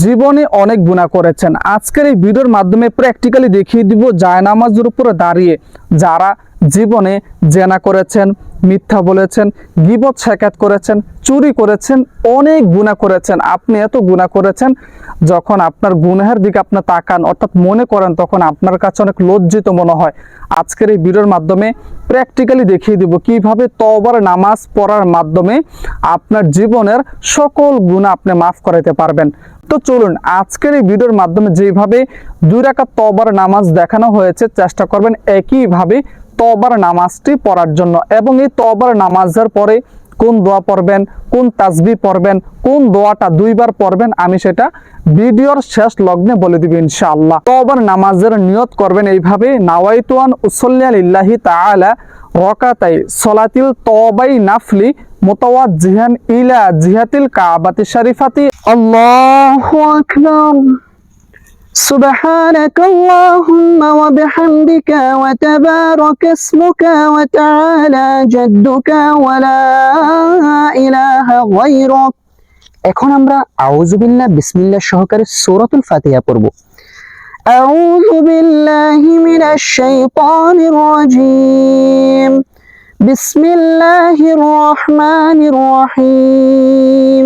জীবনে অনেক গুণা করেছেন। আজকের এই ভিডিওর মাধ্যমে প্র্যাকটিক্যালি দেখিয়ে দিব জায়নামাজের উপরে দাঁড়িয়ে যারা জীবনে জেনা করেছেন। মিথ্যা বলেছেন, গিবত শেখাত করেছেন, চুরি করেছেন, অনেক গুণা করেছেন। আপনি এত গুণা করেছেন, যখন আপনার গুনাহের দিকে আপনার তাকান, অর্থাৎ মনে করেন, তখন আপনার কাছে অনেক লজ্জিত মনে হয়। আজকের এই ভিডিওর মাধ্যমে প্র্যাকটিক্যালি দেখিয়ে দিব কীভাবে তবার নামাজ পড়ার মাধ্যমে আপনার জীবনের সকল গুণা আপনি মাফ করাইতে পারবেন। তো চলুন, আজকের এই ভিডিওর মাধ্যমে যেভাবে দুই রাকাত তবার নামাজ দেখানো হয়েছে, চেষ্টা করবেন একইভাবে তবার নামাজটি পড়ার জন্য এবং এই তবার নামাজের পরে কোন দোয়া পড়বেন, কোন তাজবি পড়বেন, কোন দোয়াটা দুইবার পড়বেন, আমি সেটা ভিডিওর শেষ লগ্নে বলে দিব ইনশাআল্লাহ। তবার নামাজের নিয়ত করবেন এইভাবে, নাওয়াইতুয়ান উসল্লিয়া লিল্লাহি তাআলা রকাতাই সলাতিল তবাই নাফলি মুতাওয়াজ্জিহান ইলা জিহাতিল কাবাতি শরীফাতি। আল্লাহু سبحانك اللهم وبحمدك وتبارك اسمك وتعالى جدك ولا إله غيرك এখন আমরা আউযুবিল্লাহ বিসমিল্লাহ সহকারে সূরাতুল ফাতিহা পড়ব أعوذ بالله من الشيطان الرجيم بسم الله الرحمن الرحيم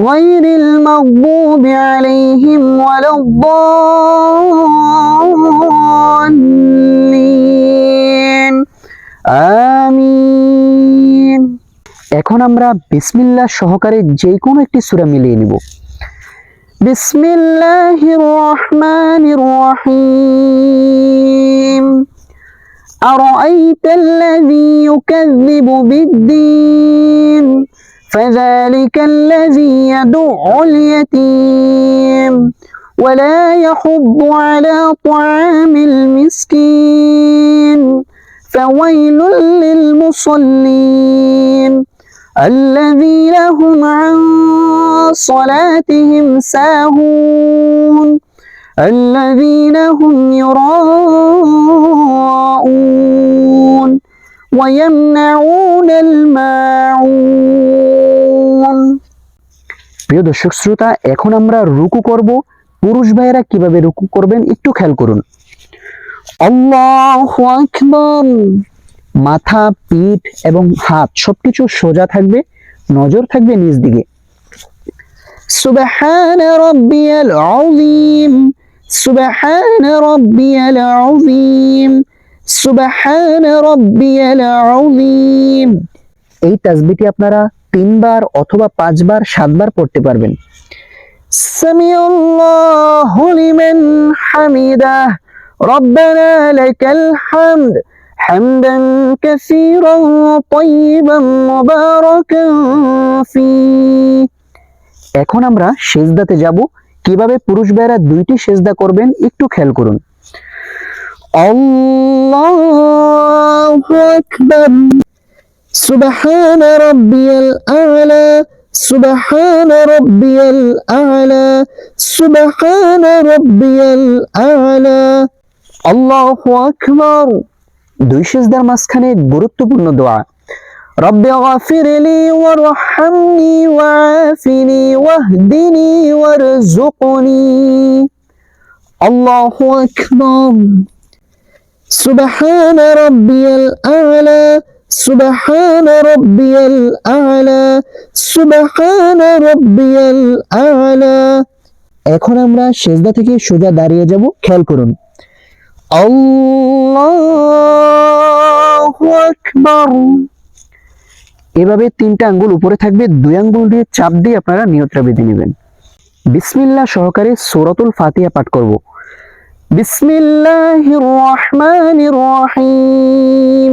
غير المغضوب عليهم ولا الضالين আমিন এখন আমরা বিসমিল্লাহ সহকারে যে কোনো একটি সূরা মিলিয়ে নিব বিসমিল্লাহির রহমানির রহিম أرأيت الذي يكذب بالدين فذلك الذي يدع اليتيم ولا يحض على طعام المسكين فويل للمصلين الذين هم عن صلاتهم ساهون الذين هم يراءون ويمنعون الماعون. প্রিয় দর্শক শ্রোতা, এখন আমরা রুকু করব। পুরুষ ভাইয়েরা কীভাবে রুকু করবেন একটু খেয়াল করুন। আল্লাহু আকবার! মাথা, পিঠ এবং হাত সবকিছু সোজা থাকবে, নজর থাকবে নিচ দিকে। সুবহান রাব্বিয়াল আযীম, সুবহান রাব্বিয়াল আযীম, সুবহান রাব্বিয়াল আযীম। এই তাসবিহটি আপনারা তিনবার অথবা পাঁচবার সাতবার পড়তে পারবেন সামি আল্লাহু লিমান হামিদা ربنا لك الحمد حمدا كثيرا طيبا مباركا فيه এখন আমরা সেজদাতে যাব কিভাবে পুরুষ ভাইরা দুইটি সেজদা করবেন একটু খেয়াল করুন আল্লাহু আকবার সুবহান রাব্বিয়াল আ'লা সুবহান রাব্বিয়াল আ'লা সুবহান রাব্বিয়াল আ'লা আল্লাহু আকবার দুই সেজদার মাঝখানে গুরুত্বপূর্ণ দোয়া رب اغفر لي وارحمني وعافني واهدني وارزقني الله أكبر سبحان ربي الأعلى سبحان ربي الأعلى سبحان ربي الأعلى এখন আমরা সেজদা থেকে সোজা দাঁড়িয়ে যাব খেয়াল করুন আল্লাহু আকবার এভাবে তিনটা আঙ্গুল উপরে থাকবে দুই আঙ্গুল দিয়ে চাপ দিয়ে আপনারা নিয়তটা বেঁধে নেবেন বিসমিল্লাহ সহকারে সূরাতুল ফাতিহা পাঠ করব বিসমিল্লাহির রহমানির রহিম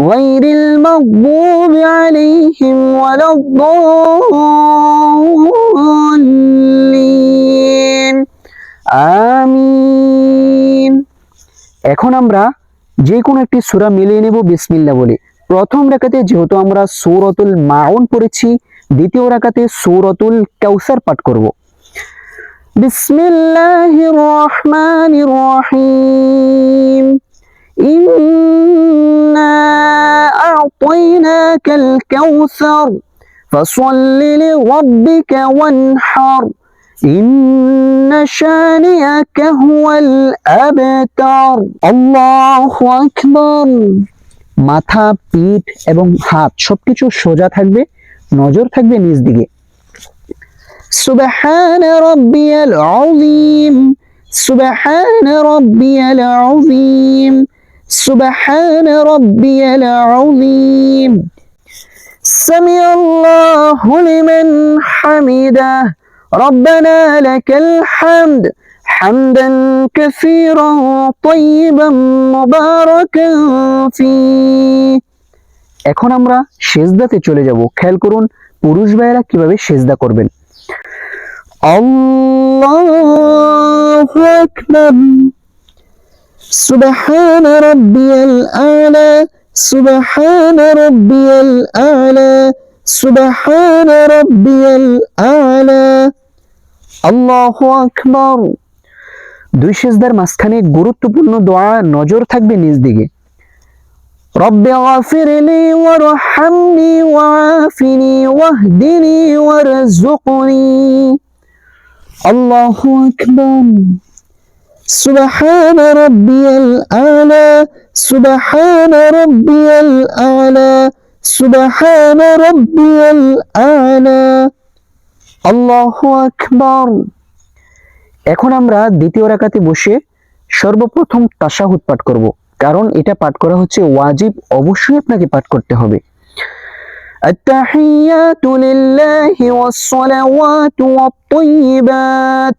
غير المغضوب عليهم ولا الضالين আমিন এখন আমরা যে কোনো একটি সূরা মিলিয়ে নেব বিসমিল্লাহ বলে প্রথম রাকাতে যেহেতু আমরা সূরাতুল মাউন পড়েছি দ্বিতীয় রাকাতে সূরাতুল কাউসার পাঠ করব বিসমিল্লাহির রহমানির রহিম ইন্না আ'তাইনাকাল কাউসার ফসল্লি লিরাব্বিকা ওয়ানহার إن شانئك هو الأبتر الله أكبر মাথা পিঠ এবং হাত সবকিছু সোজা থাকবে নজর থাকবে নিজ দিকে সুবহান রাব্বিয়াল আযীম সুবহান রাব্বিয়াল আযীম সুবহান রাব্বিয়াল আযীম سمع الله لمن حمده ربنا لك الحمد حمدا كثيرا طيبا مباركا فيه এখন আমরা সেজদাতে চলে যাব খেয়াল করুন পুরুষ ভাইয়েরা কিভাবে সেজদা করবেন আল্লাহু আকবার সুবহান রাব্বিয়াল আলা সুবহান রব্বিয়াল আলা, সুবহান রব্বিয়াল আলা। আল্লাহু আকবার। দুই সেজদার মাঝখানে গুরুত্বপূর্ণ দোয়া নজর থাকবে নিজ দিকে। ওয়া গফিরলি ওয়া ওয়াফিনি ওয়াহদিনি ওয়ারযুকনি। আল্লাহু আকবার। سبحان ربي الأعلى سبحان ربي الأعلى سبحان ربي الأعلى الله أكبر এখন আমরা দ্বিতীয় রাকাতে বসে সর্বপ্রথম তাশাহুদ পাঠ করব কারণ এটা পাঠ করা হচ্ছে ওয়াজিব অবশ্যই আপনাকে পাঠ করতে হবে التحيات لله والصلوات والطيبات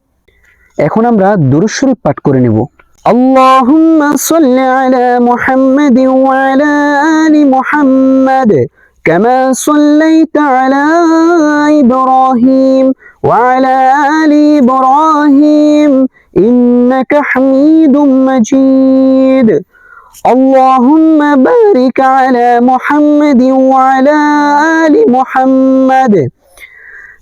এখন আমরা দুরূদ শরীফ পাঠ করে নেব اللهم صل على محمد وعلى آل محمد كما صليت على إبراهيم وعلى آل إبراهيم إنك حميد مجيد اللهم بارك على محمد وعلى آل محمد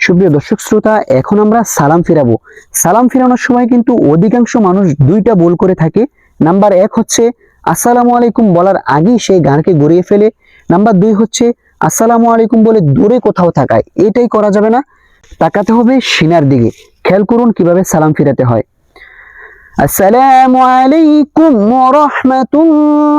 সুপ্রিয় দর্শক শ্রোতা, এখন আমরা সালাম ফিরাবো। সালাম ফিরানোর সময় কিন্তু অধিকাংশ মানুষ দুইটা বল করে থাকে। নাম্বার এক হচ্ছে, আসসালামু আলাইকুম বলার আগেই সেই গানকে গড়িয়ে ফেলে। নাম্বার দুই হচ্ছে, আসসালামু আলাইকুম বলে দূরে কোথাও থাকায়। এটাই করা যাবে না। তাকাতে হবে সিনার দিকে। খেয়াল করুন কীভাবে সালাম ফিরাতে হয়। আসসালামু আলাইকুম রহমাতুল্লাহ।